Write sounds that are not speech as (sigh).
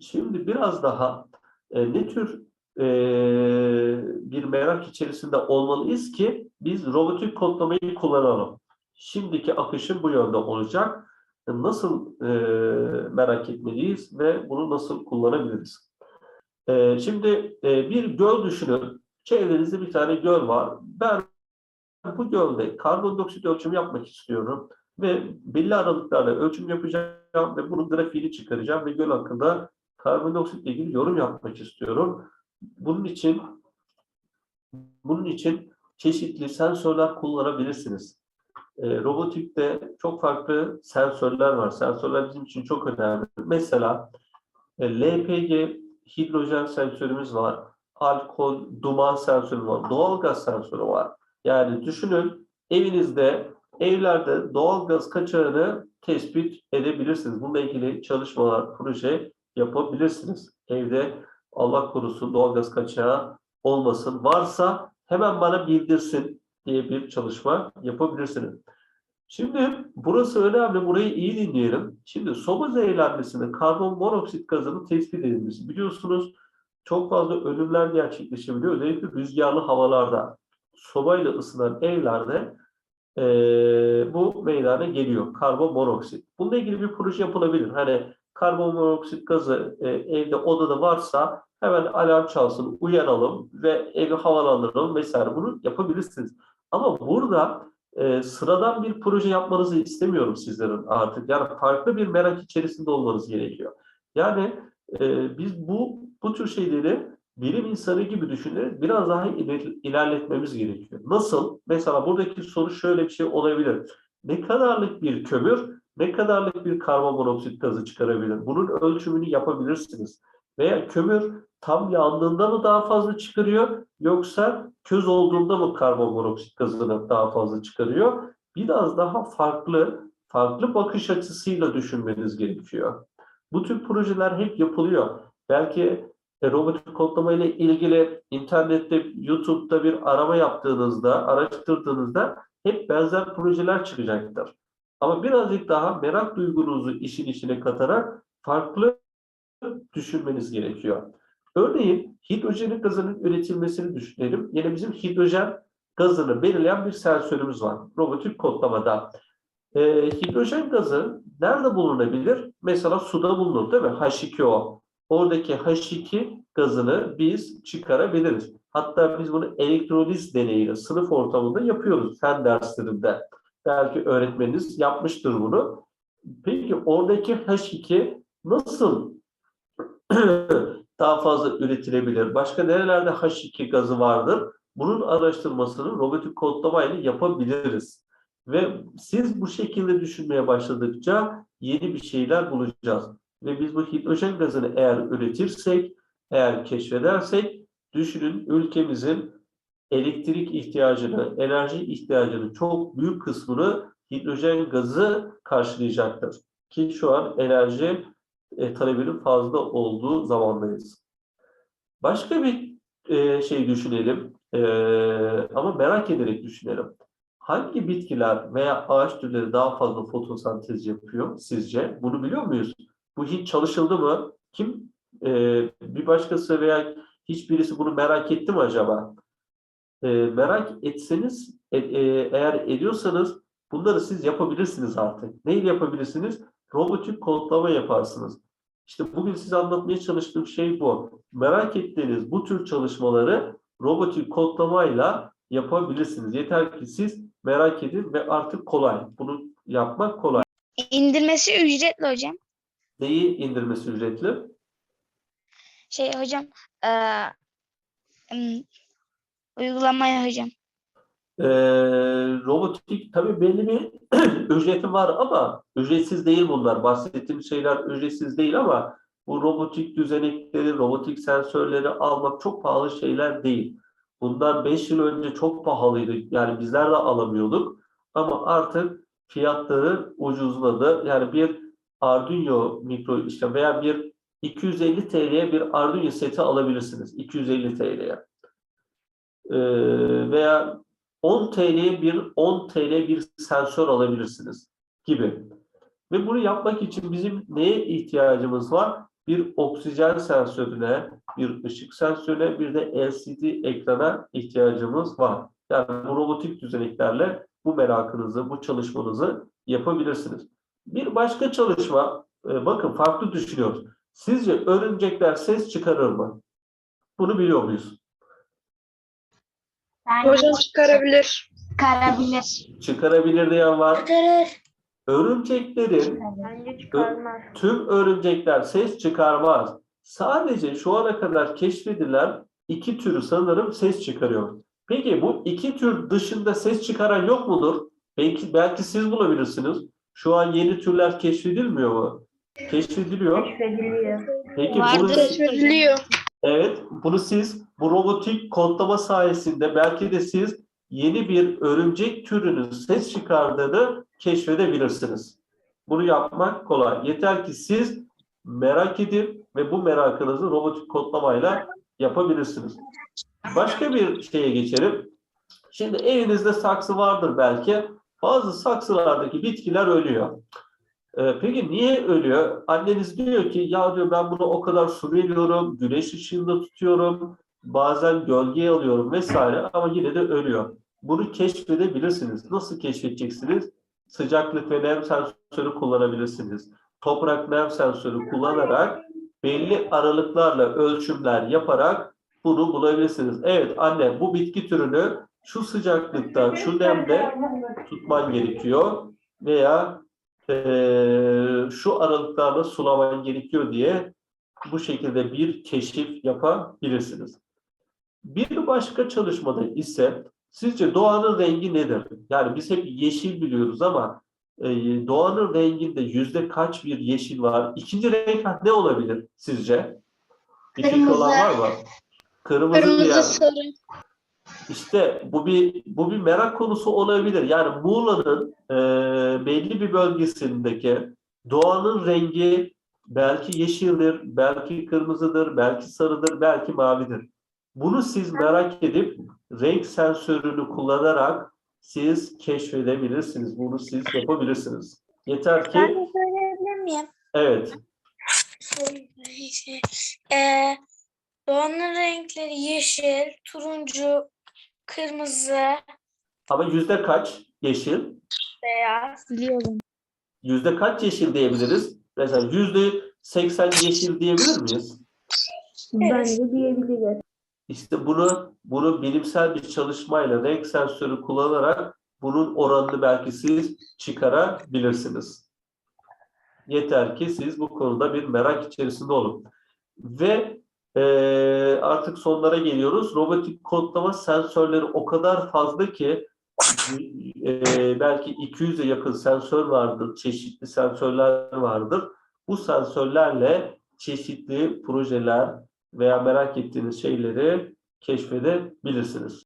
Şimdi biraz daha e, ne tür e, bir merak içerisinde olmalıyız ki biz robotik kodlamayı kullanalım. Şimdiki akışın bu yönde olacak. Nasıl e, merak etmeliyiz ve bunu nasıl kullanabiliriz? E, şimdi e, bir göl düşünün. Çevrenizde bir tane göl var. Ben bu gölde karbondioksit ölçümü yapmak istiyorum ve belli aralıklarla ölçüm yapacağım ve bunun grafiğini çıkaracağım ve göl hakkında karbondioksitle ilgili yorum yapmak istiyorum. Bunun için bunun için çeşitli sensörler kullanabilirsiniz. E, robotikte çok farklı sensörler var. Sensörler bizim için çok önemli. Mesela e, LPG hidrojen sensörümüz var. Alkol, duman sensörü var. Doğalgaz sensörü var. Yani düşünün evinizde, evlerde doğalgaz kaçağını tespit edebilirsiniz. Bununla ilgili çalışmalar, proje yapabilirsiniz. Evde Allah korusun doğalgaz kaçağı olmasın. Varsa hemen bana bildirsin diye bir çalışma yapabilirsiniz. Şimdi burası önemli. Burayı iyi dinleyelim. Şimdi soba zehirlenmesinde karbon monoksit gazının tespit edilmesi. Biliyorsunuz çok fazla ölümler gerçekleşebiliyor. Özellikle rüzgarlı havalarda sobayla ısınan evlerde eee, bu meydana geliyor. Karbon monoksit. Bununla ilgili bir proje yapılabilir. Hani karbon monoksit gazı e, evde odada varsa hemen alarm çalsın, uyanalım ve evi havalandıralım vesaire. Bunu yapabilirsiniz. Ama burada e, sıradan bir proje yapmanızı istemiyorum sizlerin artık. Yani farklı bir merak içerisinde olmanız gerekiyor. Yani e, biz bu bu tür şeyleri bilim insanı gibi düşünerek biraz daha iler- ilerletmemiz gerekiyor. Nasıl? Mesela buradaki soru şöyle bir şey olabilir. Ne kadarlık bir kömür, ne kadarlık bir karbonmonoksit gazı çıkarabilir? Bunun ölçümünü yapabilirsiniz. Veya kömür tam yandığında mı daha fazla çıkarıyor yoksa köz olduğunda mı karbonmonoksit gazını daha fazla çıkarıyor? Biraz daha farklı, farklı bakış açısıyla düşünmeniz gerekiyor. Bu tür projeler hep yapılıyor. Belki e, robotik kodlama ile ilgili internette, YouTube'da bir arama yaptığınızda, araştırdığınızda hep benzer projeler çıkacaktır. Ama birazcık daha merak duygunuzu işin içine katarak farklı düşünmeniz gerekiyor. Örneğin hidrojenik gazının üretilmesini düşünelim. Yine bizim hidrojen gazını belirleyen bir sensörümüz var robotik kodlamada. Ee, hidrojen gazı nerede bulunabilir? Mesela suda bulunur değil mi? H2O. Oradaki H2 gazını biz çıkarabiliriz. Hatta biz bunu elektroliz deneyiyle sınıf ortamında yapıyoruz fen derslerinde. Belki öğretmeniniz yapmıştır bunu. Peki oradaki H2 nasıl (clears throat) daha fazla üretilebilir? Başka nerelerde H2 gazı vardır? Bunun araştırmasını robotik kodlamayla yapabiliriz. Ve siz bu şekilde düşünmeye başladıkça yeni bir şeyler bulacağız. Ve biz bu hidrojen gazını eğer üretirsek, eğer keşfedersek, düşünün ülkemizin elektrik ihtiyacını, enerji ihtiyacının çok büyük kısmını hidrojen gazı karşılayacaktır. Ki şu an enerji e, talebinin fazla olduğu zamandayız. Başka bir e, şey düşünelim e, ama merak ederek düşünelim. Hangi bitkiler veya ağaç türleri daha fazla fotosentez yapıyor sizce? Bunu biliyor muyuz? Bu hiç çalışıldı mı? Kim? e, bir başkası veya hiçbirisi bunu merak etti mi acaba? E, merak etseniz, e, e, eğer ediyorsanız bunları siz yapabilirsiniz artık. Neyi yapabilirsiniz? Robotik kodlama yaparsınız. İşte bugün size anlatmaya çalıştığım şey bu. Merak ettiğiniz bu tür çalışmaları robotik kodlamayla yapabilirsiniz. Yeter ki siz merak edin ve artık kolay. Bunu yapmak kolay. İndirmesi ücretli hocam. Neyi indirmesi ücretli? Şey hocam uygulamaya hocam. Ee, robotik tabii belli bir (clears throat) ücreti var ama ücretsiz değil bunlar. Bahsettiğim şeyler ücretsiz değil ama bu robotik düzenekleri, robotik sensörleri almak çok pahalı şeyler değil. Bundan 5 yıl önce çok pahalıydı. Yani bizler de alamıyorduk. Ama artık fiyatları ucuzladı. Yani bir Arduino mikro işlem veya bir 250 TL'ye bir Arduino seti alabilirsiniz. 250 TL'ye. Ee, veya 10 TL bir 10 TL bir sensör alabilirsiniz gibi. Ve bunu yapmak için bizim neye ihtiyacımız var? bir oksijen sensörüne, bir ışık sensörüne, bir de LCD ekrana ihtiyacımız var. Yani bu robotik düzeneklerle bu merakınızı, bu çalışmanızı yapabilirsiniz. Bir başka çalışma, e, bakın farklı düşünüyoruz. Sizce örümcekler ses çıkarır mı? Bunu biliyor muyuz? Hocam çıkarabilir. Çıkarabilir. Çıkarabilir diyen var. Çıkarır. Örümceklerin Bence çıkarmaz. tüm örümcekler ses çıkarmaz. Sadece şu ana kadar keşfedilen iki türü sanırım ses çıkarıyor. Peki bu iki tür dışında ses çıkaran yok mudur? Belki belki siz bulabilirsiniz. Şu an yeni türler keşfedilmiyor mu? Keşfediliyor. Keşfediliyor. Peki bunu Vardır. Keşfediliyor. Evet, bunu siz bu robotik kodlama sayesinde belki de siz yeni bir örümcek türünün ses çıkardığını keşfedebilirsiniz. Bunu yapmak kolay. Yeter ki siz merak edin ve bu merakınızı robotik kodlamayla yapabilirsiniz. Başka bir şeye geçelim. Şimdi evinizde saksı vardır belki. Bazı saksılardaki bitkiler ölüyor. Ee, peki niye ölüyor? Anneniz diyor ki ya diyor ben bunu o kadar su veriyorum, güneş ışığında tutuyorum, bazen gölgeye alıyorum vesaire ama yine de ölüyor. Bunu keşfedebilirsiniz. Nasıl keşfedeceksiniz? Sıcaklık ve nem sensörü kullanabilirsiniz. Toprak nem sensörü kullanarak belli aralıklarla ölçümler yaparak bunu bulabilirsiniz. Evet anne bu bitki türünü şu sıcaklıkta, şu nemde tutman gerekiyor veya eee, şu aralıklarla sulaman gerekiyor diye bu şekilde bir keşif yapabilirsiniz. Bir başka çalışmada ise sizce doğanın rengi nedir? Yani biz hep yeşil biliyoruz ama e, doğanın renginde yüzde kaç bir yeşil var? İkinci renk ne olabilir sizce? Bir Kırmızı. olan var mı? Kırmızı, Kırmızı sarı. İşte bu bir bu bir merak konusu olabilir. Yani Muğla'nın e, belli bir bölgesindeki doğanın rengi belki yeşildir, belki kırmızıdır, belki sarıdır, belki mavidir. Bunu siz merak edip renk sensörünü kullanarak siz keşfedebilirsiniz. Bunu siz yapabilirsiniz. Yeter ki Ben de söyleyebilir miyim? evet Ee, doğanın renkleri yeşil, turuncu, kırmızı, ama yüzde kaç yeşil? beyaz. Biliyorum. Yüzde kaç yeşil diyebiliriz? Mesela yüzde seksen yeşil diyebilir miyiz? Bence diyebiliriz. İşte bunu bunu bilimsel bir çalışmayla renk sensörü kullanarak bunun oranını belki siz çıkarabilirsiniz. Yeter ki siz bu konuda bir merak içerisinde olun. Ve eee, artık sonlara geliyoruz. Robotik kodlama sensörleri o kadar fazla ki eee, belki 200'e yakın sensör vardır, çeşitli sensörler vardır. Bu sensörlerle çeşitli projeler veya merak ettiğiniz şeyleri keşfedebilirsiniz.